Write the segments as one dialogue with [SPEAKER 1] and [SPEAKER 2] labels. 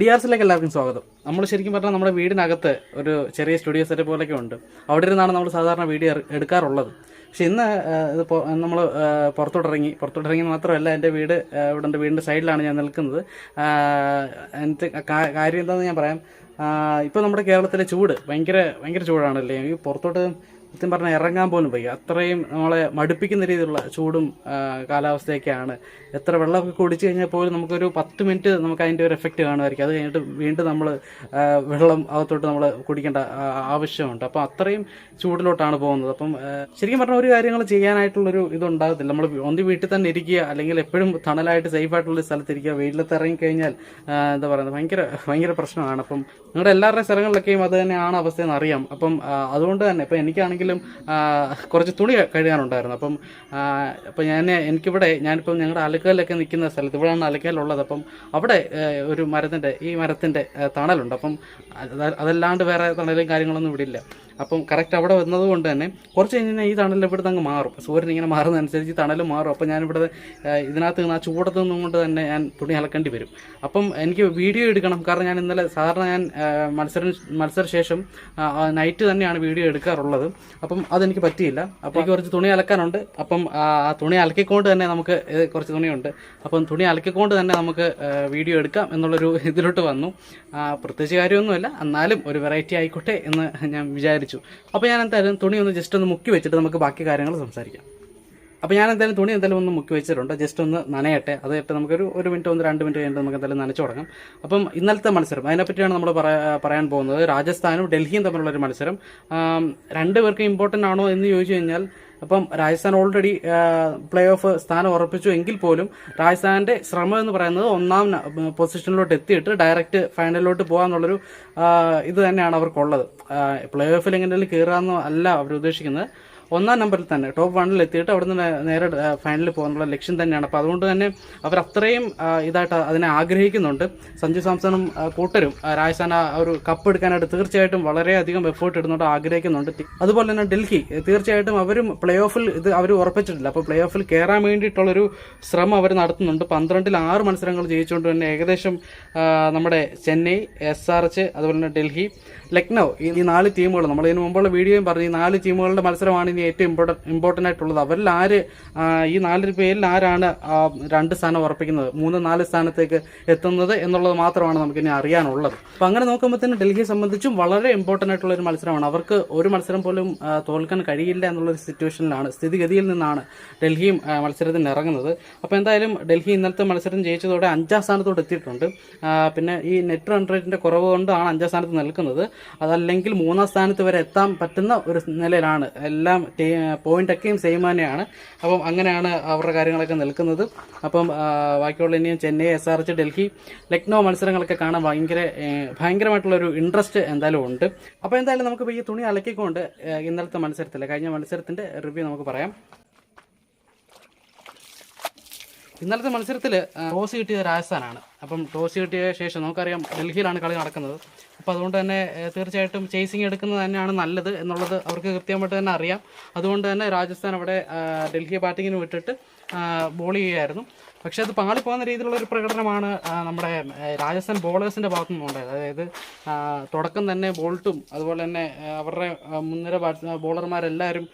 [SPEAKER 1] D R സിലേക്ക് എല്ലാവർക്കും സ്വാഗതം. നമ്മൾ ശരിക്കും പറഞ്ഞാൽ നമ്മുടെ വീടിനകത്ത് ഒരു ചെറിയ സ്റ്റുഡിയോ സെറ്റ് പോലെയൊക്കെ ഉണ്ട്. അവിടെ ഇരുന്നാണ് നമ്മൾ സാധാരണ വീഡിയോ എടുക്കാറുള്ളത്. പക്ഷെ ഇന്ന് ഇത് നമ്മൾ പുറത്തോട്ടിറങ്ങി പുറത്തോട്ടിറങ്ങി മാത്രമല്ല എന്റെ വീട് ഇവിടെ എന്റെ വീടിന്റെ സൈഡിലാണ് ഞാൻ നിൽക്കുന്നത്. എന്റെ കാര്യം എന്താണെന്ന് ഞാൻ പറയാം. ഇപ്പോൾ നമ്മുടെ കേരളത്തിലെ ചൂട് ഭയങ്കര ഭയങ്കര ചൂടാണല്ലേ? ഈ പുറത്തോട്ട് സത്യം പറഞ്ഞാൽ ഇറങ്ങാൻ പോലും വയ്യ. അത്രയും നമ്മളെ മടുപ്പിക്കുന്ന രീതിയിലുള്ള ചൂടും കാലാവസ്ഥയൊക്കെയാണ്. എത്ര വെള്ളമൊക്കെ കുടിച്ചു കഴിഞ്ഞാൽ പോലും നമുക്കൊരു പത്ത് മിനിറ്റ് നമുക്ക് അതിന്റെ ഒരു എഫക്റ്റ് കാണുമായിരിക്കും. അത് കഴിഞ്ഞിട്ട് വീണ്ടും നമ്മൾ വെള്ളം അകത്തോട്ട് നമ്മൾ കുടിക്കേണ്ട ആവശ്യമുണ്ട്. അപ്പോൾ അത്രയും ചൂടിലോട്ടാണ് പോകുന്നത്. അപ്പം ശരിക്കും പറഞ്ഞാൽ ഒരു കാര്യങ്ങൾ ചെയ്യാനായിട്ടുള്ളൊരു ഇതുണ്ടാകത്തില്ല. നമ്മൾ ഒന്ന് വീട്ടിൽ തന്നെ ഇരിക്കുക അല്ലെങ്കിൽ എപ്പോഴും തണലായിട്ട് സേഫ് ആയിട്ടുള്ള ഒരു സ്ഥലത്ത് ഇരിക്കുക വെയിലത്ത് ഇറങ്ങിക്കഴിഞ്ഞാൽ എന്താ പറയുന്നത് ഭയങ്കര ഭയങ്കര പ്രശ്നമാണ്. അപ്പം നിങ്ങളുടെ എല്ലാവരുടെയും സ്ഥലങ്ങളിലൊക്കെയും അത് തന്നെയാണ് അവസ്ഥയെന്ന് അറിയാം. അപ്പം അതുകൊണ്ട് തന്നെ ഇപ്പം എനിക്കാണെങ്കിലും ആ, കുറച്ച് തുണി കഴുകാനുണ്ടായിരുന്നു. അപ്പം അപ്പം ഞാൻ എനിക്കിവിടെ ഞാനിപ്പം ഞങ്ങളുടെ അലക്കലിലൊക്കെ നിൽക്കുന്ന സ്ഥലത്ത് ഇവിടെയാണ് അലക്കലുള്ളത്. അപ്പം അവിടെ ഒരു മരത്തിന്റെ ഈ മരത്തിന്റെ തണലുണ്ട്. അപ്പം അതല്ലാണ്ട് വേറെ തണലും കാര്യങ്ങളൊന്നും ഇവിടെ ഇല്ല. അപ്പം കറക്റ്റ് അവിടെ വന്നത് കൊണ്ട് തന്നെ കുറച്ച് കഴിഞ്ഞാൽ ഈ തണലിൽ ഇവിടുന്ന് അങ്ങ് മാറും. സൂര്യൻ ഇങ്ങനെ മാറുന്നതനുസരിച്ച് ഈ തണൽ മാറും. അപ്പം ഞാനിവിടെ ഇതിനകത്ത് നിന്ന് ആ ചൂടത്ത് നിന്നും കൊണ്ട് തന്നെ ഞാൻ തുണി അലക്കേണ്ടി വരും. അപ്പം എനിക്ക് വീഡിയോ എടുക്കണം. കാരണം ഞാൻ ഇന്നലെ സാധാരണ ഞാൻ മത്സരം മത്സര ശേഷം നൈറ്റ് തന്നെയാണ് വീഡിയോ എടുക്കാറുള്ളത്. അപ്പം അതെനിക്ക് പറ്റിയില്ല. അപ്പോൾ എനിക്ക് കുറച്ച് തുണി അലക്കാനുണ്ട്. അപ്പം ആ തുണി അലക്കിക്കൊണ്ട് തന്നെ നമുക്ക് കുറച്ച് തുണിയുണ്ട്. അപ്പം തുണി അലക്കിക്കൊണ്ട് തന്നെ നമുക്ക് വീഡിയോ എടുക്കാം എന്നുള്ളൊരു ഇതിലോട്ട് വന്നു. പ്രത്യേകിച്ച് കാര്യമൊന്നുമില്ല. എന്നാലും ഒരു വെറൈറ്റി ആയിക്കോട്ടെ എന്ന് ഞാൻ വിചാരിച്ചു അപ്പോൾ ഞാൻ എന്തായാലും തുണി ഒന്ന് ജസ്റ്റ് ഒന്ന് മുക്കി വെച്ചിട്ട് നമുക്ക് ബാക്കി കാര്യങ്ങൾ സംസാരിക്കാം. അപ്പോൾ ഞാൻ എന്തായാലും തുണി എന്തായാലും ഒന്ന് മുക്കി വെച്ചിട്ടുണ്ട്. ജസ്റ്റ് ഒന്ന് നനയട്ടെ. അത് ഇട്ട് നമുക്കൊരു ഒരു മിനിറ്റ് ഒന്ന് രണ്ട് മിനിറ്റ് കഴിഞ്ഞിട്ട് നമുക്ക് എന്തായാലും നനച്ചു തുടങ്ങാം. അപ്പം ഇന്നലത്തെ മത്സരം അതിനെപ്പറ്റിയാണ് നമ്മൾ പറയാൻ പോകുന്നത്. രാജസ്ഥാനും ഡൽഹിയും തമ്മിലുള്ള ഒരു മത്സരം. രണ്ടുപേർക്കും രണ്ട് പേർക്ക് ഇമ്പോർട്ടന്റ് ആണോ എന്ന് ചോദിച്ചു കഴിഞ്ഞാൽ അപ്പം രാജസ്ഥാൻ ഓൾറെഡി പ്ലേ ഓഫ് സ്ഥാനം ഉറപ്പിച്ചു എങ്കിൽ പോലും രാജസ്ഥാന്റെ ശ്രമം എന്ന് പറയുന്നത് ഒന്നാം പൊസിഷനിലോട്ട് എത്തിയിട്ട് ഡയറക്റ്റ് ഫൈനലിലോട്ട് പോകാന്നുള്ളൊരു ഇത് തന്നെയാണ് അവർക്കുള്ളത്. പ്ലേ ഓഫിൽ എങ്ങനെയാലും കയറാമെന്ന് അല്ല അവർ ഉദ്ദേശിക്കുന്നത് ഒന്നാം നമ്പറിൽ തന്നെ ടോപ്പ് വണ്ണിൽ എത്തിയിട്ട് അവിടെ നിന്ന് നേരെ ഫൈനലിൽ പോകാനുള്ള ലക്ഷ്യം തന്നെയാണ്. അപ്പോൾ അതുകൊണ്ട് തന്നെ അവർ അത്രയും ഇതായിട്ട് അതിനെ ആഗ്രഹിക്കുന്നുണ്ട്. സഞ്ജു സാംസണും കൂട്ടരും രാജസ്ഥാന ഒരു കപ്പ് എടുക്കാനായിട്ട് തീർച്ചയായിട്ടും വളരെയധികം എഫേർട്ട് ഇടുന്നുണ്ട് ആഗ്രഹിക്കുന്നുണ്ട്. അതുപോലെ തന്നെ ഡൽഹി തീർച്ചയായിട്ടും അവരും പ്ലേ ഓഫിൽ ഇത് അവർ ഉറപ്പിച്ചിട്ടില്ല. അപ്പോൾ പ്ലേ ഓഫിൽ കയറാൻ വേണ്ടിയിട്ടുള്ളൊരു ശ്രമം അവർ നടത്തുന്നുണ്ട്. പന്ത്രണ്ടിൽ ആറ് മത്സരങ്ങൾ ജയിച്ചുകൊണ്ട് തന്നെ ഏകദേശം നമ്മുടെ ചെന്നൈ എസ് ആർ എച്ച് അതുപോലെ തന്നെ ഡൽഹി ലക്നൗ ഈ നാല് ടീമുകൾ നമ്മൾ ഇതിന് മുമ്പുള്ള വീഡിയോയും പറഞ്ഞു ഈ നാല് ടീമുകളുടെ മത്സരമാണ് ഇനി ഏറ്റവും ഇമ്പോർട്ടൻ ഇമ്പോർട്ടന്റ് ആയിട്ടുള്ളത്. അവരിൽ ആര് ഈ നാല് പേരിൽ ആരാണ് രണ്ട് സ്ഥാനം ഉറപ്പിക്കുന്നത്? മൂന്ന് നാല് സ്ഥാനത്തേക്ക് എത്തുന്നത് എന്നുള്ളത് മാത്രമാണ് നമുക്ക് ഇനി അറിയാനുള്ളത്. അപ്പം അങ്ങനെ നോക്കുമ്പോൾ തന്നെ ഡൽഹിയെ സംബന്ധിച്ചും വളരെ ഇമ്പോർട്ടന്റ് ആയിട്ടുള്ള ഒരു മത്സരമാണ്. അവർക്ക് ഒരു മത്സരം പോലും തോൽക്കാൻ കഴിയില്ല എന്നുള്ളൊരു സിറ്റുവേഷനിലാണ് സ്ഥിതിഗതിയിൽ നിന്നാണ് ഡൽഹിയും മത്സരത്തിന് ഇറങ്ങുന്നത്. അപ്പോൾ എന്തായാലും ഡൽഹി ഇന്നലത്തെ മത്സരം ജയിച്ചതോടെ അഞ്ചാം സ്ഥാനത്തോട് എത്തിയിട്ടുണ്ട്. പിന്നെ ഈ നെറ്റ് റൺ റേറ്റിന്റെ കുറവ് കൊണ്ടാണ് അഞ്ചാം സ്ഥാനത്ത് നിൽക്കുന്നത്. അതല്ലെങ്കിൽ മൂന്നാം സ്ഥാനത്ത് വരെ എത്താൻ പറ്റുന്ന ഒരു നിലയിലാണ് എല്ലാം പോയിന്റ് ഒക്കെയും സെയിം തന്നെയാണ്. അപ്പം അങ്ങനെയാണ് അവരുടെ കാര്യങ്ങളൊക്കെ നിൽക്കുന്നത്. അപ്പം ബാക്കിയുള്ള ഇനിയും Chennai S R H Delhi Lucknow മത്സരങ്ങളൊക്കെ കാണാൻ ഭയങ്കര ഭയങ്കരമായിട്ടുള്ള ഭയങ്കരമായിട്ടുള്ളൊരു ഇൻട്രസ്റ്റ് എന്തായാലും ഉണ്ട്. അപ്പോൾ എന്തായാലും നമുക്ക് ഈ തുണി അലക്കിക്കൊണ്ട് ഇന്നലത്തെ മത്സരത്തിൽ കഴിഞ്ഞ മത്സരത്തിന്റെ റിവ്യൂ നമുക്ക് പറയാം. ഇന്നലത്തെ മത്സരത്തിൽ ടോസ് കിട്ടിയത് രാജസ്ഥാനാണ്. അപ്പം ടോസ് കിട്ടിയ ശേഷം നമുക്കറിയാം ഡൽഹിയിലാണ് കളി നടക്കുന്നത്. അപ്പോൾ അതുകൊണ്ട് തന്നെ തീർച്ചയായിട്ടും ചേസിങ് എടുക്കുന്നത് തന്നെയാണ് നല്ലത് എന്നുള്ളത് അവർക്ക് കൃത്യമായിട്ട് തന്നെ അറിയാം. അതുകൊണ്ട് തന്നെ രാജസ്ഥാൻ അവിടെ ഡൽഹി ബാറ്റിങ്ങിന് വിട്ടിട്ട് ബോൾ ചെയ്യുകയായിരുന്നു. പക്ഷേ അത് പാളിപ്പോകുന്ന രീതിയിലുള്ള ഒരു പ്രകടനമാണ് നമ്മുടെ രാജസ്ഥാൻ ബോളേഴ്സിന്റെ ഭാഗത്തു നിന്നുണ്ടായത് അതായത് തുടക്കം തന്നെ ബോൾട്ടും അതുപോലെ തന്നെ അവരുടെ മുൻനിര ബോളർമാരെല്ലാവരും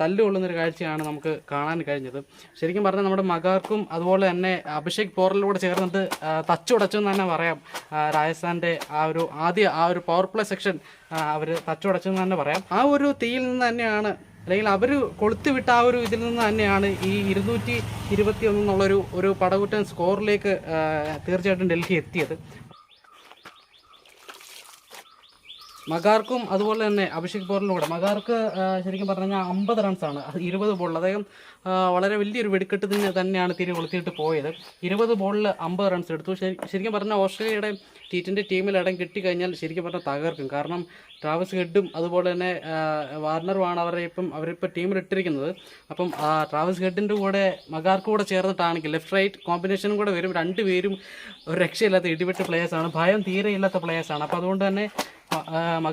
[SPEAKER 1] തല്ലുകൊള്ളുന്നൊരു കാഴ്ചയാണ് നമുക്ക് കാണാൻ കഴിഞ്ഞത്. ശരിക്കും പറഞ്ഞാൽ നമ്മുടെ മകാർക്കും അതുപോലെ തന്നെ അഭിഷേക് പോറലിലൂടെ ചേർന്നിട്ട് ആ, തച്ചുടച്ചു എന്ന് തന്നെ പറയാം. രാജസ്ഥാന്റെ ആ ഒരു ആദ്യ ആ ഒരു പവർ പ്ലേ സെക്ഷൻ അവർ തച്ചുടച്ചു എന്ന് തന്നെ പറയാം. ആ ഒരു തീയിൽ നിന്ന് തന്നെയാണ് അല്ലെങ്കിൽ അവർ കൊളുത്തുവിട്ട ആ ഒരു ഇതിൽ നിന്ന് തന്നെയാണ് ഈ ഇരുന്നൂറ്റി ഇരുപത്തി ഒന്നെന്നുള്ളൊരു ഒരു പടകുറ്റൻ സ്കോറിലേക്ക് തീർച്ചയായിട്ടും ഡൽഹി എത്തിയത്. മഗാർക്കും അതുപോലെ തന്നെ അഭിഷേക് പോറിനും കൂടെ. മകാർക്ക് ശരിക്കും പറഞ്ഞു കഴിഞ്ഞാൽ അമ്പത് റൺസാണ് ഇരുപത് ബോളിൽ അദ്ദേഹം വളരെ വലിയൊരു വെടിക്കെട്ട് തന്നെ തന്നെയാണ് തിരി കൊളുത്തിയിട്ട് പോയത്. ഇരുപത് ബോളിൽ അമ്പത് റൺസ് എടുത്തു. ശരി- ശരിക്കും പറഞ്ഞാൽ ഓസ്ട്രേലിയയുടെ ടി ട്വന്റി ടീമിൽ ഇടം കിട്ടിക്കഴിഞ്ഞാൽ ശരിക്കും പറഞ്ഞാൽ തകർക്കും. കാരണം ട്രാവൽസ് ഹെഡും അതുപോലെ തന്നെ വാർണറുമാണ് അവരെ ഇപ്പം അവരിപ്പോൾ ടീമിൽ ഇട്ടിരിക്കുന്നത്. അപ്പം ട്രാവൽസ് ഹെഡിന്റെ കൂടെ മകാർക്ക് കൂടെ ചേർന്നിട്ടാണെങ്കിൽ ലെഫ്റ്റ് റൈറ്റ് കോമ്പിനേഷനും കൂടെ വരും. രണ്ടുപേരും ഒരു രക്ഷയില്ലാത്ത ഇടിവെട്ട് പ്ലേയേഴ്സാണ് ഭയം തീരെ ഇല്ലാത്ത പ്ലേയേഴ്സാണ് അപ്പോൾ അതുകൊണ്ട് തന്നെ മ-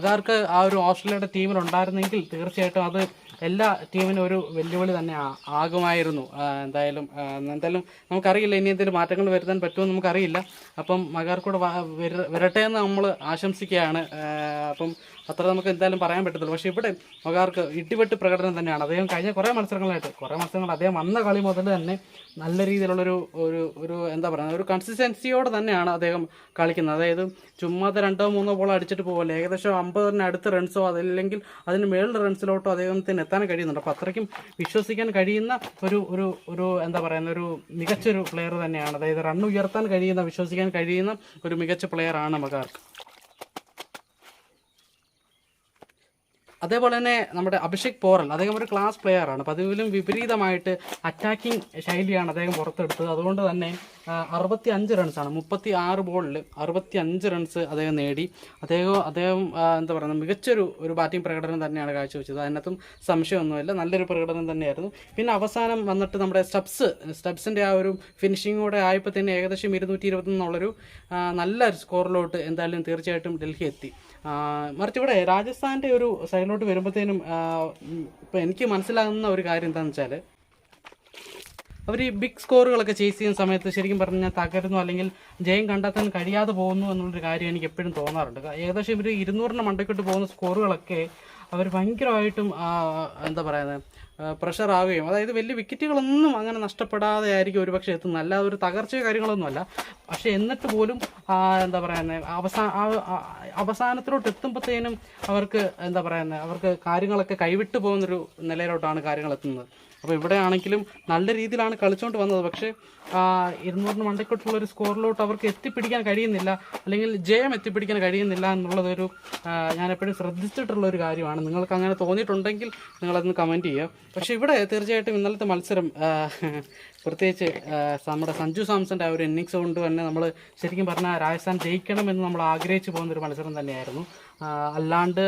[SPEAKER 1] ആ, ഒരു ഓസ്ട്രേലിയയുടെ ടീമിലുണ്ടായിരുന്നെങ്കിൽ തീർച്ചയായിട്ടും അത് എല്ലാ ടീമിനും ഒരു വെല്ലുവിളി തന്നെ ആകുമായിരുന്നു. എന്തായാലും എന്തായാലും നമുക്കറിയില്ല ഇനി എന്തെങ്കിലും മാറ്റങ്ങൾ വരുത്താൻ പറ്റുമോ നമുക്കറിയില്ല. അപ്പം മകാർക്കൂടെ വരട്ടെ എന്ന് നമ്മൾ ആശംസിക്കുകയാണ്. അപ്പം അത്ര നമുക്ക് എന്തായാലും പറയാൻ പറ്റത്തില്ല. പക്ഷേ ഇവിടെ മകാർക്ക് ഇടിവെട്ട് പ്രകടനം തന്നെയാണ്. അദ്ദേഹം കഴിഞ്ഞ കുറേ മത്സരങ്ങളായിട്ട് കുറേ മത്സരങ്ങൾ അദ്ദേഹം വന്ന കളി മുതൽ തന്നെ നല്ല രീതിയിലുള്ളൊരു ഒരു ഒരു എന്താ പറയുക ഒരു കൺസിസ്റ്റൻസിയോടെ തന്നെയാണ് അദ്ദേഹം കളിക്കുന്നത്. അതായത് ചുമ്മാതെ രണ്ടോ മൂന്നോ ബോൾ അടിച്ചിട്ട് പോകല്ല ഏകദേശം അമ്പതിന് അടുത്ത് റൺസോ അതല്ലെങ്കിൽ അതിന് മേളിൽ റൺസിലോട്ടോ അദ്ദേഹത്തിന് എത്താൻ കഴിയുന്നുണ്ട്. അപ്പോൾ അത്രയ്ക്കും വിശ്വസിക്കാൻ കഴിയുന്ന ഒരു ഒരു ഒരു എന്താ പറയുന്ന ഒരു മികച്ചൊരു പ്ലെയർ തന്നെയാണ്. അതായത് റൺ ഉയർത്താൻ കഴിയുന്ന വിശ്വസിക്കാൻ കഴിയുന്ന ഒരു മികച്ച പ്ലെയറാണ് മകാർക്ക്. അതേപോലെ തന്നെ നമ്മുടെ അഭിഷേക് പോറൽ അദ്ദേഹം ഒരു ക്ലാസ് പ്ലെയറാണ് പതിവിലും വിപരീതമായിട്ട് അറ്റാക്കിംഗ് ശൈലിയാണ് അദ്ദേഹം പുറത്തെടുത്തത്. അതുകൊണ്ട് തന്നെ അറുപത്തി അഞ്ച് റൺസാണ് മുപ്പത്തി ആറ് ബോളിൽ അറുപത്തി അഞ്ച് റൺസ് അദ്ദേഹം നേടി. അദ്ദേഹം അദ്ദേഹം എന്താ പറയുക മികച്ചൊരു ഒരു ബാറ്റിംഗ് പ്രകടനം തന്നെയാണ് കാഴ്ചവെച്ചത്. അതിനകത്തും സംശയമൊന്നുമില്ല. നല്ലൊരു പ്രകടനം തന്നെയായിരുന്നു. പിന്നെ അവസാനം വന്നിട്ട് നമ്മുടെ സ്റ്റബ്സ് സ്റ്റബ്സിന്റെ ആ ഒരു ഫിനിഷിങ്ങോടെ ആയപ്പോൾ തന്നെ ഏകദേശം ഇരുന്നൂറ്റി ഇരുപത്തൊന്നുള്ളൊരു നല്ല സ്കോറിലോട്ട് എന്തായാലും തീർച്ചയായിട്ടും ഡൽഹി എത്തി. മറിച്ച് ഇവിടെ രാജസ്ഥാന്റെ ഒരു സൈഡിലോട്ട് വരുമ്പോഴത്തേനും ഇപ്പോൾ എനിക്ക് മനസ്സിലാകുന്ന ഒരു കാര്യം എന്താണെന്ന് വെച്ചാൽ അവർ ഈ ബിഗ് സ്കോറുകളൊക്കെ ചേസ് ചെയ്യുന്ന സമയത്ത് ശരിക്കും പറഞ്ഞാൽ തകരുന്നു അല്ലെങ്കിൽ ജയം കണ്ടെത്താൻ കഴിയാതെ പോകുന്നു എന്നുള്ളൊരു കാര്യം എനിക്ക് എപ്പോഴും തോന്നാറുണ്ട്. ഏകദേശം ഇവർ ഇരുന്നൂറിന് മണ്ടക്കിട്ട് പോകുന്ന സ്കോറുകളൊക്കെ അവർ ഭയങ്കരമായിട്ടും എന്താ പറയുന്നത് പ്രഷർ ആവുകയും അതായത് വലിയ വിക്കറ്റുകളൊന്നും അങ്ങനെ നഷ്ടപ്പെടാതെ ആയിരിക്കും ഒരുപക്ഷെ എത്തുന്നത്. അല്ലാതെ ഒരു തകർച്ചയോ കാര്യങ്ങളൊന്നുമല്ല പക്ഷെ എന്നിട്ട് പോലും എന്താ പറയുന്നത് അവസാന അവസാനത്തിലോട്ട് എത്തുമ്പോഴത്തേനും അവർക്ക് എന്താ പറയുന്നത് അവർക്ക് കാര്യങ്ങളൊക്കെ കൈവിട്ടു പോകുന്നൊരു നിലയിലോട്ടാണ് കാര്യങ്ങൾ എത്തുന്നത് അപ്പോൾ ഇവിടെ ആണെങ്കിലും നല്ല രീതിയിലാണ് കളിച്ചുകൊണ്ട് വന്നത്. പക്ഷേ ഇരുന്നൂറിന് മണ്ടക്കോട്ടുള്ള ഒരു സ്കോറിലോട്ട് അവർക്ക് എത്തിപ്പിടിക്കാൻ കഴിയുന്നില്ല അല്ലെങ്കിൽ ജയം എത്തിപ്പിടിക്കാൻ കഴിയുന്നില്ല എന്നുള്ളതൊരു ഞാനെപ്പോഴും ശ്രദ്ധിച്ചിട്ടുള്ള ഒരു കാര്യമാണ്. നിങ്ങൾക്ക് അങ്ങനെ തോന്നിയിട്ടുണ്ടെങ്കിൽ നിങ്ങളതൊന്ന് കമന്റ് ചെയ്യുക. പക്ഷേ ഇവിടെ തീർച്ചയായിട്ടും ഇന്നലത്തെ മത്സരം പ്രത്യേകിച്ച് നമ്മുടെ സഞ്ജു സാംസന്റെ ആ ഒരു ഇന്നിങ്സ് കൊണ്ട് തന്നെ നമ്മൾ ശരിക്കും പറഞ്ഞാൽ രാജസ്ഥാൻ ജയിക്കണമെന്ന് നമ്മൾ ആഗ്രഹിച്ചു പോകുന്ന ഒരു മത്സരം തന്നെയായിരുന്നു. അല്ലാണ്ട്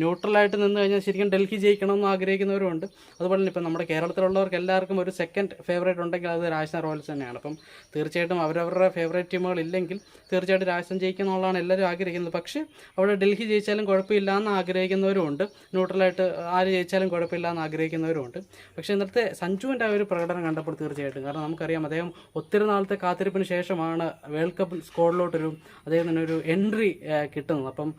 [SPEAKER 1] ന്യൂട്രലായിട്ട് നിന്ന് കഴിഞ്ഞാൽ ശരിക്കും ഡൽഹി ജയിക്കണമെന്ന് ആഗ്രഹിക്കുന്നവരുമുണ്ട്. അതുപോലെ തന്നെ ഇപ്പം നമ്മുടെ കേരളത്തിലുള്ളവർക്ക് എല്ലാവർക്കും ഒരു സെക്കൻഡ് ഫേവറേറ്റ് ഉണ്ടെങ്കിൽ അത് രാജസ്ഥാൻ റോയൽസ് തന്നെയാണ്. അപ്പം തീർച്ചയായിട്ടും അവരവരുടെ ഫേവറേറ്റ് ടീമുകൾ ഇല്ലെങ്കിൽ തീർച്ചയായിട്ടും രാജസ്ഥാൻ ജയിക്കുന്നുള്ളതാണ് എല്ലാവരും ആഗ്രഹിക്കുന്നത്. പക്ഷേ അവിടെ ഡൽഹി ജയിച്ചാലും കുഴപ്പമില്ല എന്ന് ആഗ്രഹിക്കുന്നവരുമുണ്ട്. ന്യൂട്രലായിട്ട് ആര് ജയിച്ചാലും കുഴപ്പമില്ല എന്ന് ആഗ്രഹിക്കുന്നവരുമുണ്ട്. പക്ഷേ ഇന്നത്തെ സഞ്ജുവിന്റെ ആ ഒരു പ്രകടനം കണ്ടപ്പോൾ തീർച്ചയായിട്ടും കാരണം നമുക്കറിയാം അദ്ദേഹം ഒത്തിരി നാളത്തെ കാത്തിരിപ്പിന് ശേഷമാണ് വേൾഡ് കപ്പ് സ്കോഡിലോട്ടൊരു അദ്ദേഹത്തിന് ഒരു എൻട്രി കിട്ടുന്നത്. അപ്പം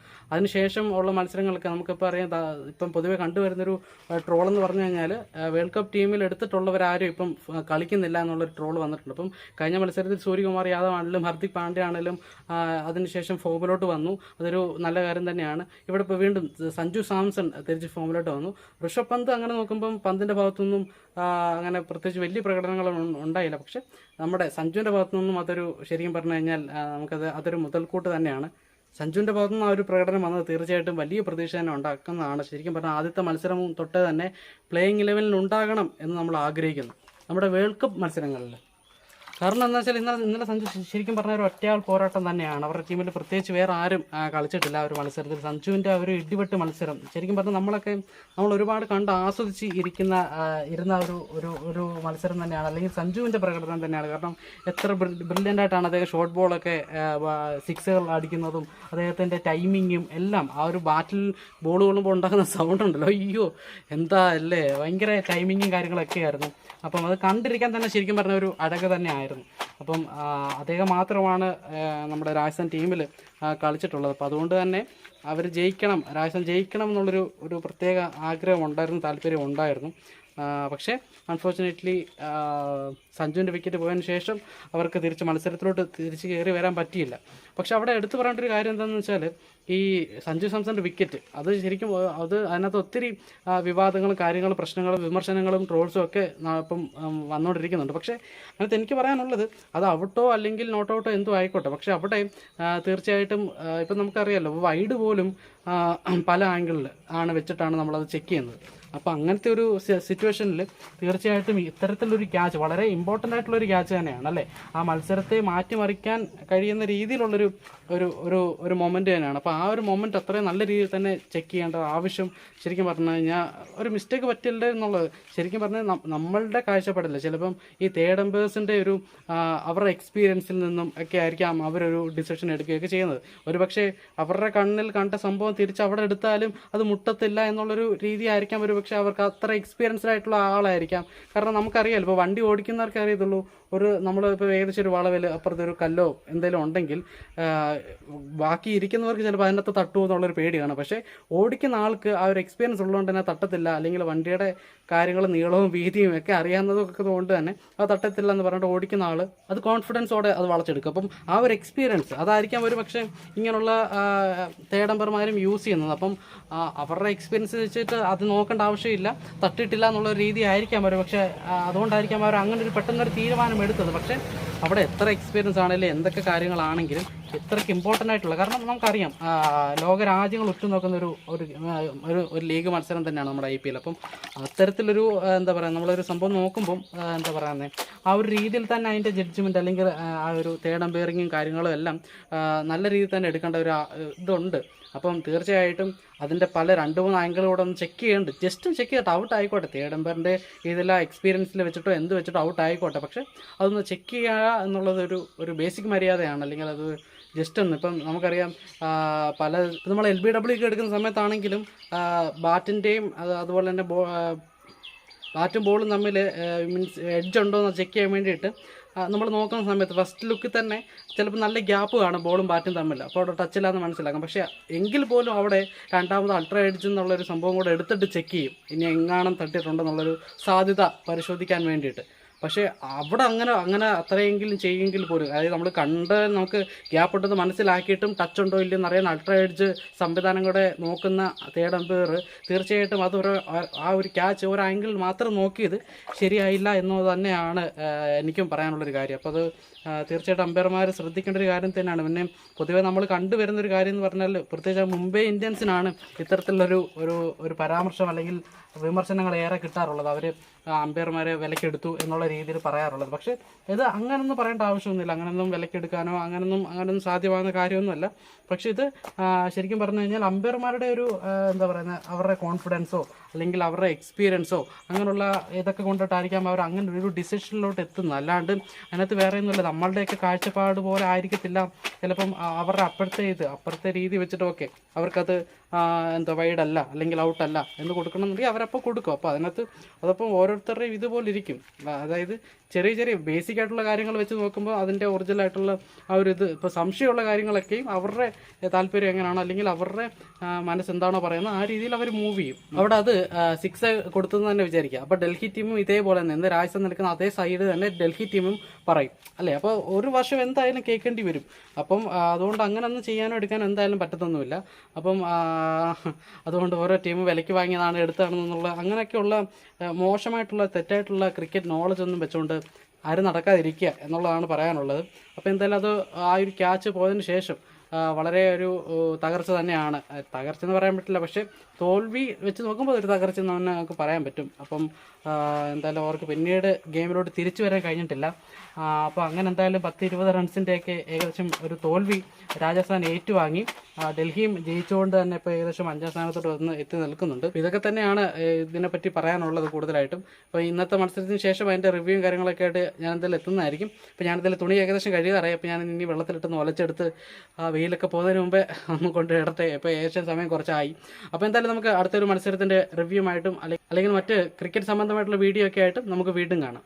[SPEAKER 1] അതിനുശേഷം ഉള്ള മത്സരങ്ങളൊക്കെ നമുക്കിപ്പോൾ അറിയാം. ഇപ്പം പൊതുവെ കണ്ടുവരുന്നൊരു ട്രോൾ എന്ന് പറഞ്ഞു കഴിഞ്ഞാൽ വേൾഡ് കപ്പ് ടീമിൽ എടുത്തിട്ടുള്ളവരാരും ഇപ്പം കളിക്കുന്നില്ല എന്നുള്ളൊരു ട്രോൾ വന്നിട്ടുണ്ട്. അപ്പം കഴിഞ്ഞ മത്സരത്തിൽ സൂര്യകുമാർ യാദവ് ആണെങ്കിലും ഹർദിക് പാണ്ഡ്യ ആണെങ്കിലും അതിനുശേഷം ഫോമിലോട്ട് വന്നു. അതൊരു നല്ല കാര്യം തന്നെയാണ്. ഇവിടെ ഇപ്പോൾ വീണ്ടും സഞ്ജു സാംസൺ തിരിച്ച് ഫോമിലോട്ട് വന്നു. ഋഷഭ് പന്ത് അങ്ങനെ നോക്കുമ്പം പന്തിന്റെ ഭാഗത്തുനിന്നും അങ്ങനെ പ്രത്യേകിച്ച് വലിയ പ്രകടനങ്ങളൊന്നും ഉണ്ടായില്ല. പക്ഷെ നമ്മുടെ സഞ്ജുവിന്റെ ഭാഗത്തു നിന്നും അതൊരു ശരിക്കും പറഞ്ഞു കഴിഞ്ഞാൽ നമുക്കത് അതൊരു മുതൽക്കൂട്ട് തന്നെയാണ്. സഞ്ജുവിന്റെ ഭാഗത്തു നിന്ന് ആ ഒരു പ്രകടനം വന്നത് തീർച്ചയായിട്ടും വലിയ പ്രതീക്ഷ തന്നെ ഉണ്ടാക്കുന്നതാണ്. ശരിക്കും പറഞ്ഞാൽ ആദ്യത്തെ മത്സരം തൊട്ട് തന്നെ പ്ലേയിങ് ഇലവനിൽ ഉണ്ടാകണം എന്ന് നമ്മൾ ആഗ്രഹിക്കുന്നു. നമ്മുടെ വേൾഡ് കപ്പ് മത്സരങ്ങളിൽ കാരണം എന്താ വെച്ചാൽ ഇന്നലെ ഇന്നലെ സഞ്ജു ശരിക്കും പറഞ്ഞ ഒരു ഒറ്റയാൾ പോരാട്ടം തന്നെയാണ്. അവരുടെ ടീമിൽ പ്രത്യേകിച്ച് വേറെ ആരും കളിച്ചിട്ടില്ല ആ ഒരു മത്സരത്തിൽ. സഞ്ജുവിന്റെ ആ ഒരു ഇടിപെട്ട് മത്സരം. ശരിക്കും പറഞ്ഞാൽ നമ്മളൊക്കെ നമ്മൾ ഒരുപാട് കണ്ട് ആസ്വദിച്ച് ഇരിക്കുന്ന ഇരുന്ന ഒരു ഒരു ഒരു മത്സരം തന്നെയാണ്. അല്ലെങ്കിൽ സഞ്ജുവിന്റെ പ്രകടനം തന്നെയാണ്. കാരണം എത്ര ബ്രില്യന്റ് ആയിട്ടാണ് അദ്ദേഹം ഷോർട്ട് ബോളൊക്കെ സിക്സുകൾ അടിക്കുന്നതും അദ്ദേഹത്തിന്റെ ടൈമിങ്ങും എല്ലാം ആ ഒരു ബാറ്റിൽ ബോൾ കൊള്ളുമ്പോൾ ഉണ്ടാകുന്ന സൗണ്ട് ഉണ്ടല്ലോ. അയ്യോ എന്താ അല്ലേ? ഭയങ്കര ടൈമിങ്ങും കാര്യങ്ങളൊക്കെ ആയിരുന്നു അപ്പം അത് കണ്ടിരിക്കാൻ തന്നെ ശരിക്കും പറഞ്ഞ ഒരു അഴക് തന്നെ ആയിരുന്നു. അപ്പം അദ്ദേഹം മാത്രമാണ് നമ്മുടെ രാജസ്ഥാൻ ടീമിൽ കളിച്ചിട്ടുള്ളത്. അപ്പോൾ അതുകൊണ്ട് തന്നെ അവർ ജയിക്കണം രാജസ്ഥാൻ ജയിക്കണം എന്നുള്ളൊരു ഒരു പ്രത്യേക ആഗ്രഹം ഉണ്ടായിരുന്നു താല്പര്യം ഉണ്ടായിരുന്നു. പക്ഷേ അൺഫോർച്ചുനേറ്റ്ലി സഞ്ജുവിന്റെ വിക്കറ്റ് പോയതിന് ശേഷം അവർക്ക് തിരിച്ച് മത്സരത്തിലോട്ട് തിരിച്ച് കയറി വരാൻ പറ്റിയില്ല. പക്ഷെ അവിടെ എടുത്തു പറയേണ്ട ഒരു കാര്യം എന്താണെന്ന് വെച്ചാൽ ഈ സഞ്ജു സാംസന്റെ വിക്കറ്റ് അത് ശരിക്കും അത് അതിനകത്ത് ഒത്തിരി വിവാദങ്ങളും കാര്യങ്ങളും പ്രശ്നങ്ങളും വിമർശനങ്ങളും ട്രോൾസും ഒക്കെ ഇപ്പം വന്നുകൊണ്ടിരിക്കുന്നുണ്ട് പക്ഷേ അതിനകത്ത് എനിക്ക് പറയാനുള്ളത് അത് ഔട്ടോ അല്ലെങ്കിൽ നോട്ട് ഔട്ടോ എന്തോ ആയിക്കോട്ടെ. പക്ഷേ അവിടെ തീർച്ചയായിട്ടും ഇപ്പം നമുക്കറിയാമല്ലോ വൈഡ് പോലും പല ആംഗിളിൽ ആണ് വെച്ചിട്ടാണ് നമ്മളത് ചെക്ക് ചെയ്യുന്നത്. അപ്പോൾ അങ്ങനത്തെ ഒരു സിറ്റുവേഷനിൽ തീർച്ചയായിട്ടും ഇത്തരത്തിലൊരു ക്യാച്ച് വളരെ ഇമ്പോർട്ടന്റ് ആയിട്ടുള്ള ഒരു ക്യാച്ച് തന്നെയാണ് അല്ലേ? ആ മത്സരത്തെ മാറ്റിമറിക്കാൻ കഴിയുന്ന രീതിയിലുള്ളൊരു ഒരു ഒരു ഒരു മൊമെന്റ് തന്നെയാണ്. അപ്പോൾ ആ ഒരു മൊമെന്റ് അത്രയും നല്ല രീതിയിൽ തന്നെ ചെക്ക് ചെയ്യേണ്ട ആവശ്യം ശരിക്കും പറഞ്ഞു കഴിഞ്ഞാൽ ഒരു മിസ്റ്റേക്ക് പറ്റില്ല എന്നുള്ളത്. ശരിക്കും പറഞ്ഞാൽ നമ്മളുടെ കാഴ്ചപ്പാടില്ല. ചിലപ്പം ഈ തേർഡ് എംബേഴ്സിന്റെ ഒരു അവരുടെ എക്സ്പീരിയൻസിൽ നിന്നും ഒക്കെ ആയിരിക്കാം അവരൊരു ഡിസിഷൻ എടുക്കുകയൊക്കെ ചെയ്യുന്നത്. ഒരുപക്ഷെ അവരുടെ കണ്ണിൽ കണ്ട സംഭവം തിരിച്ച് അവിടെ എടുത്താലും അത് മുട്ടത്തില്ല എന്നുള്ളൊരു രീതി ആയിരിക്കാം ഒരു ഒരുപക്ഷെ അവർക്ക് അത്ര എക്സ്പീരിയൻസ്ഡ് ആയിട്ടുള്ള ആളായിരിക്കാം. കാരണം നമുക്കറിയാം ഇപ്പോൾ വണ്ടി ഓടിക്കുന്നവർക്ക് അറിയത്തുള്ളൂ. ഒരു നമ്മൾ ഇപ്പോൾ ഏകദേശം ഒരു വളവിൽ അപ്പുറത്ത് ഒരു കല്ലോ എന്തെങ്കിലും ഉണ്ടെങ്കിൽ ബാക്കി ഇരിക്കുന്നവർക്ക് ചിലപ്പോൾ അതിനകത്ത് തട്ടുമോ എന്നുള്ളൊരു പേടിയാണ്. പക്ഷേ ഓടിക്കുന്ന ആൾക്ക് ആ ഒരു എക്സ്പീരിയൻസ് ഉള്ളതുകൊണ്ട് തന്നെ തട്ടത്തില്ല. അല്ലെങ്കിൽ വണ്ടിയുടെ കാര്യങ്ങൾ നീളവും വീതിയും ഒക്കെ അറിയാവുന്നതൊക്കെ കൊണ്ട് തന്നെ അത് തട്ടത്തില്ല എന്ന് പറഞ്ഞിട്ട് ഓടിക്കുന്ന ആൾ അത് കോൺഫിഡൻസോടെ അത് വളച്ചെടുക്കും. അപ്പം ആ ഒരു എക്സ്പീരിയൻസ് അതായിരിക്കാം ഒരു പക്ഷേ ഇങ്ങനെയുള്ള തേടമ്പർമാരും യൂസ് ചെയ്യുന്നത്. അപ്പം അവരുടെ എക്സ്പീരിയൻസ് വെച്ചിട്ട് അത് നോക്കേണ്ട ആവശ്യമില്ല. തട്ടിയിട്ടില്ല എന്നുള്ള രീതി ആയിരിക്കാം ഒരു പക്ഷേ അതുകൊണ്ടായിരിക്കാം അവർ അങ്ങനെ ഒരു പെട്ടെന്നൊരു തീരുമാനം എടുത്തത്. പക്ഷേ അവിടെ എത്ര എക്സ്പീരിയൻസ് ആണെങ്കിലും എന്തൊക്കെ കാര്യങ്ങളാണെങ്കിലും ഇത്രയ്ക്ക് ഇമ്പോർട്ടന്റ് ആയിട്ടുള്ള കാരണം നമുക്കറിയാം ലോകരാജ്യങ്ങൾ ഉറ്റുനോക്കുന്ന ഒരു ഒരു ഒരു ലീഗ് മത്സരം തന്നെയാണ് നമ്മുടെ ഐ പി എൽ അപ്പം അത്തരത്തിലൊരു എന്താ പറയുക നമ്മളൊരു സംഭവം നോക്കുമ്പം എന്താ പറയുന്നത് ആ ഒരു രീതിയിൽ തന്നെ അതിന്റെ ജഡ്ജ്മെന്റ് അല്ലെങ്കിൽ ആ, ഒരു തേർഡ് അമ്പയറിങ്ങും കാര്യങ്ങളും എല്ലാം നല്ല രീതിയിൽ തന്നെ എടുക്കേണ്ട ഒരു ഇതുണ്ട്. അപ്പം തീർച്ചയായിട്ടും അതിന്റെ പല രണ്ട് മൂന്ന് ആംഗിളൂടെ ഒന്ന് ചെക്ക് ചെയ്യേണ്ട. ജസ്റ്റ് ചെക്ക് ചെയ്തിട്ട് ഔട്ട് ആയിക്കോട്ടെ. തേർഡ് അമ്പയറിന്റെ ഇതെല്ലാം എക്സ്പീരിയൻസിൽ വെച്ചിട്ടോ എന്ത് വെച്ചിട്ടോ ഔട്ട് ആയിക്കോട്ടെ. പക്ഷേ അതൊന്ന് ചെക്ക് ചെയ്യുക എന്നുള്ളത് ഒരു ഒരു ബേസിക് മര്യാദയാണ്. അല്ലെങ്കിൽ അത് ജസ്റ്റ് ഒന്ന് ഇപ്പം നമുക്കറിയാം പല നമ്മൾ എൽ ബി ഡബ്ല്യു ഒക്കെ എടുക്കുന്ന സമയത്താണെങ്കിലും ബാറ്റിന്റെയും അത് അതുപോലെ തന്നെ ബാറ്റും ബോളും തമ്മിൽ മീൻസ് എഡ്ജ് ഉണ്ടോ എന്ന് ചെക്ക് ചെയ്യാൻ വേണ്ടിയിട്ട് നമ്മൾ നോക്കുന്ന സമയത്ത് ഫസ്റ്റ് ലുക്കിൽ തന്നെ ചിലപ്പോൾ നല്ല ഗ്യാപ്പ് കാണും ബോളും ബാറ്റും തമ്മിൽ അപ്പോൾ അവിടെ ടച്ചില്ലാന്ന് മനസ്സിലാക്കാം. പക്ഷേ എങ്കിൽ പോലും അവിടെ രണ്ടാമത് അൾട്രാ എഡ്ജ് എന്നുള്ളൊരു സംഭവം കൂടെ എടുത്തിട്ട് ചെക്ക് ചെയ്യും. ഇനി എങ്ങാനും തട്ടിയിട്ടുണ്ടെന്നുള്ളൊരു സാധ്യത പരിശോധിക്കാൻ വേണ്ടിയിട്ട്. പക്ഷേ അവിടെ അങ്ങനെ അങ്ങനെ അത്രയെങ്കിലും ചെയ്യുമെങ്കിൽ പോലും അതായത് നമ്മൾ കണ്ട് നമുക്ക് ഗ്യാപ്പ് ഉണ്ടെന്ന് മനസ്സിലാക്കിയിട്ടും ടച്ച് ഉണ്ടോ ഇല്ലെന്ന് അറിയാൻ അൾട്രാ എഡ്ജ് സംവിധാനം കൂടെ നോക്കുന്ന തേർഡ് അമ്പയർ തീർച്ചയായിട്ടും അതൊരു ആ ഒരു ക്യാച്ച് ഒരു ആംഗിൾ മാത്രം നോക്കിയത് ശരിയായില്ല എന്നത് തന്നെയാണ് എനിക്കും പറയാനുള്ളൊരു കാര്യം. അപ്പോൾ അത് തീർച്ചയായിട്ടും അമ്പയർമാർ ശ്രദ്ധിക്കേണ്ട ഒരു കാര്യം തന്നെയാണ്. പിന്നെ പൊതുവേ നമ്മൾ കണ്ടുവരുന്ന ഒരു കാര്യം എന്ന് പറഞ്ഞാൽ പ്രത്യേകിച്ച് മുംബൈ ഇന്ത്യൻസിനാണ് ഇത്തരത്തിലുള്ളൊരു ഒരു ഒരു പരാമർശം അല്ലെങ്കിൽ വിമർശനങ്ങൾ ഏറെ കിട്ടാറുള്ളത്. അവർ അമ്പയർമാരെ വിലക്കെടുത്തു എന്നുള്ള രീതിയിൽ പറയാറുള്ളത്. പക്ഷേ ഇത് അങ്ങനൊന്നും പറയേണ്ട ആവശ്യമൊന്നുമില്ല. അങ്ങനൊന്നും വിലക്കെടുക്കാനോ അങ്ങനൊന്നും അങ്ങനൊന്നും സാധ്യമാകുന്ന കാര്യമൊന്നുമല്ല. പക്ഷേ ഇത് ശരിക്കും പറഞ്ഞു കഴിഞ്ഞാൽ അമ്പയർമാരുടെ ഒരു എന്താ പറയുന്നത് അവരുടെ കോൺഫിഡൻസോ അല്ലെങ്കിൽ അവരുടെ എക്സ്പീരിയൻസോ അങ്ങനെയുള്ള ഇതൊക്കെ കൊണ്ടിട്ടായിരിക്കാം അവർ അങ്ങനെ ഒരു ഡിസിഷനിലോട്ട് എത്തുന്നത്. അല്ലാണ്ട് അതിനകത്ത് വേറെ ഒന്നുമില്ല. നമ്മളുടെയൊക്കെ കാഴ്ചപ്പാട് പോലെ ആയിരിക്കത്തില്ല. ചിലപ്പം അവരുടെ അപ്പോഴത്തെ ഇത് അപ്പുറത്തെ രീതി വെച്ചിട്ട് ഓക്കെ അവർക്കത് എന്താ വൈഡല്ല അല്ല അല്ലെങ്കിൽ ഔട്ടല്ല എന്ന് കൊടുക്കണമെന്നുണ്ടെങ്കിൽ അവരപ്പോൾ കൊടുക്കും. അപ്പോൾ അതിനകത്ത് അതപ്പം ഓരോരുത്തരുടെയും ഇതുപോലെ ഇരിക്കും. ആ, അതായത് ചെറിയ ചെറിയ ബേസിക് ആയിട്ടുള്ള കാര്യങ്ങൾ വെച്ച് നോക്കുമ്പോൾ അതിന്റെ ഒറിജിനൽ ആയിട്ടുള്ള ആ ഒരു ഇത് ഇപ്പോൾ സംശയമുള്ള കാര്യങ്ങളൊക്കെയും അവരുടെ താല്പര്യം എങ്ങനെയാണോ? അല്ലെങ്കിൽ അവരുടെ മനസ്സ് എന്താണോ പറയുന്നത് ആ രീതിയിൽ അവർ മൂവ് ചെയ്യും. അവിടെ അത് സിക്സ് കൊടുത്തെന്ന് തന്നെ വിചാരിക്കുക അപ്പോൾ ഡൽഹി ടീമും ഇതേപോലെ തന്നെ എന്ത് രാജസ്ഥാൻ നിൽക്കുന്ന അതേ സൈഡ് തന്നെ ഡൽഹി ടീമും പറയും. അല്ലേ? അപ്പോൾ ഒരു വർഷം എന്തായാലും കേൾക്കേണ്ടി വരും. അപ്പം അതുകൊണ്ട് അങ്ങനെ ഒന്നും ചെയ്യാനോ എടുക്കാനോ എന്തായാലും പറ്റത്തൊന്നുമില്ല. അപ്പം അതുകൊണ്ട് ഓരോ ടീം വിലയ്ക്ക് വാങ്ങിയതാണ് എടുത്താണെന്നുള്ള അങ്ങനെയൊക്കെയുള്ള മോശമായിട്ടുള്ള തെറ്റായിട്ടുള്ള ക്രിക്കറ്റ് നോളജ് ഒന്നും വെച്ചുകൊണ്ട് ആരും നടക്കാതിരിക്കുക എന്നുള്ളതാണ് പറയാനുള്ളത്. അപ്പോൾ എന്തായാലും അത് ആ ഒരു ക്യാച്ച് പോയതിന് ശേഷം വളരെ ഒരു തകർച്ച തന്നെയാണ്. തകർച്ച എന്ന് പറയാൻ പറ്റില്ല. പക്ഷേ തോൽവി വെച്ച് നോക്കുമ്പോൾ ഒരു തകർച്ച എന്ന് തന്നെ നമുക്ക് പറയാൻ പറ്റും. അപ്പം എന്തായാലും അവർക്ക് പിന്നീട് ഗെയിമിലോട്ട് തിരിച്ചു വരാൻ കഴിഞ്ഞിട്ടില്ല. അപ്പോൾ അങ്ങനെ എന്തായാലും പത്ത് ഇരുപത് റൺസിന്റെയൊക്കെ ഏകദേശം ഒരു തോൽവി രാജസ്ഥാൻ ഏറ്റുവാങ്ങി. ഡൽഹിയും ജയിച്ചുകൊണ്ട് തന്നെ ഇപ്പോൾ ഏകദേശം അഞ്ചാം സ്ഥാനത്തോട്ട് വന്ന് എത്തി നിൽക്കുന്നുണ്ട്. ഇതൊക്കെ തന്നെയാണ് ഇതിനെപ്പറ്റി പറയാനുള്ളത് കൂടുതലായിട്ടും. അപ്പോൾ ഇന്നത്തെ മത്സരത്തിന് ശേഷം അതിന്റെ റിവ്യൂവും കാര്യങ്ങളൊക്കെ ആയിട്ട് ഞാൻ എന്തായാലും എത്തുന്നതായിരിക്കും. അപ്പോൾ ഞാനെന്തായാലും തുണി ഏകദേശം കഴിയാറായി അപ്പോൾ ഞാൻ ഇനി വെള്ളത്തിലിട്ടൊന്ന് ഒലച്ചെടുത്ത് ആ വെയിലൊക്കെ പോകുന്നതിന് മുമ്പേ ഒന്ന് കൊണ്ട് ഇടത്തെ ഇപ്പോൾ ഏഷ്യൻ സമയം കുറച്ചായി. അപ്പോൾ എന്തായാലും നമുക്ക് അടുത്തൊരു മത്സരത്തിന്റെ റിവ്യൂമായിട്ടും അല്ലെങ്കിൽ മറ്റ് ക്രിക്കറ്റ് സംബന്ധമായിട്ടുള്ള വീഡിയോ ഒക്കെ ആയിട്ടും നമുക്ക് വീണ്ടും കാണാം.